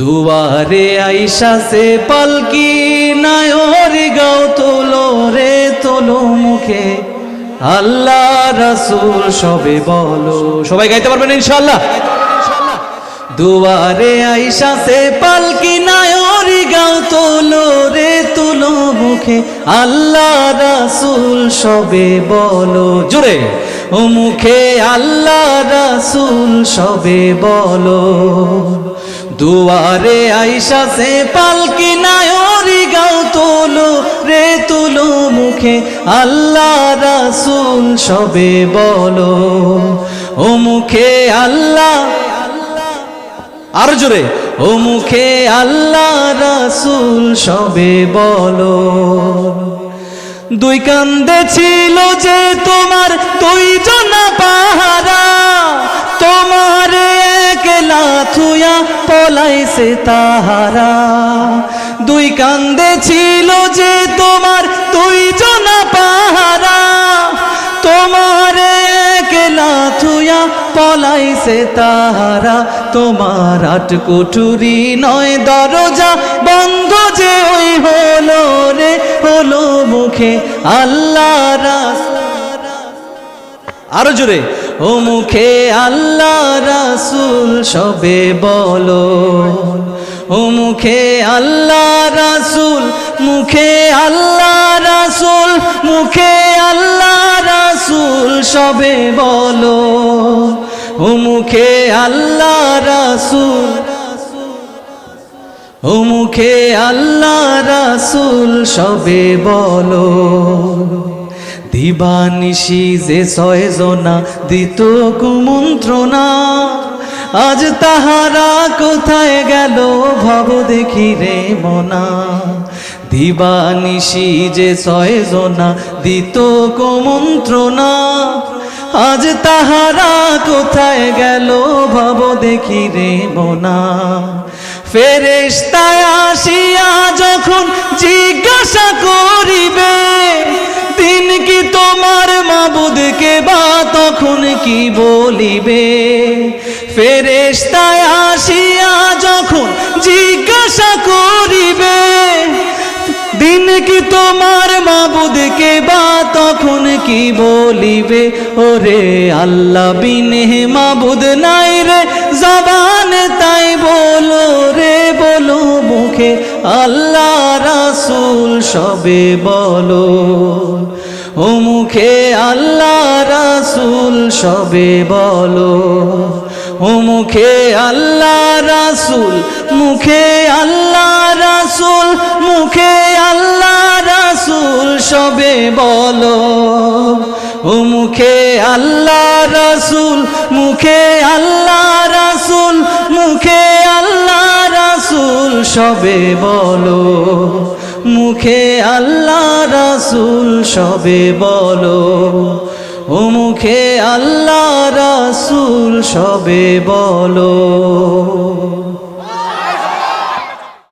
দুয়ারে আইসা সে পালকি নায়র গাও তোলো রে, তোলো মুখে। আল্লাহ রাসূল সবে বলো। সবাই গাইতে পারবেন ইনশাআল্লাহ? দুয়ারে আইসা সে পালকি নায়র গাও তোলো রে, তোলো মুখে। আল্লাহ রাসূল সবে বলো। জোরে। ও মুখে আল্লাহ রাসূল সবে বলো। দুয়ারে আইসা সে পালকি নায়রি গাও তোলো রে তুলো মুখে। আল্লাহ রাসূল সবে বলো। ও মুখে আল্লাহ। আর জোরে। ও মুখে আল্লাহ রাসূল সবে বলো। দুই কান্দে ছিল যে তোমার পলাইছে তাহারা। দুই কান্দে ছিল যে তোমার দুই জনা পাহারা। তোমার একলা থুয়া পলাইছে তাহারা। তোমার আট কুঠুরি নয় দরজা বন্ধ যে ওই হলো রে হলো মুখে আল্লাহ রাস আরও জোরে। ও মুখে আল্লাহ রাসূল সবে বলো, ও মুখে আল্লাহ রাসূল, মুখে আল্লাহ রাসুল, মুখে আল্লাহ রাসুল সবে বলো, ও মুখে আল্লাহ রাসূল, ও মুখে আল্লাহ রাসুল সবে বলো। দিবানিশি যে ছয়জনা, দিত কুমন্ত্রণা আজ তাহারা কোথায় গেল ভাব দেখি রে মনা। দিবানিশি যে ছয়জনা দিত কুমন্ত্রণা। আজ তাহারা কোথায় গেল ভাব দেখি রে মনা। ফেরেশতায় আসিয়া যখন জিজ্ঞাসা করিবে, দিন কি তোমার মাবুদকে বা তখন কি বলিবে? ফেরেশতায় আসিয়া যখন জিজ্ঞাসা করিবে, দিন কি তোমার মাবুদকে বা তখন কি বলিবে? ওরে আল্লাহ বিনে মাবুদ নাই রে, জবান তাই বলো রে, বলো মুখে, আল্লাহ রাসূল সবে বলো। ও মুখে আল্লাহ রাসূল সবে বলো। ও মুখে আল্লাহ রাসূল, মুখে আল্লাহ রাসূল, মুখে আল্লাহ রাসুল, সবে বলো। ও মুখে আল্লাহ রাসূল, মুখে আল্লাহ রাসূল, মুখে আল্লাহ রাসূল, সবে বলো। মুখে আল্লাহ রাসূল, সবে বলো। ও মুখে আল্লাহ রাসূল সবে বলো।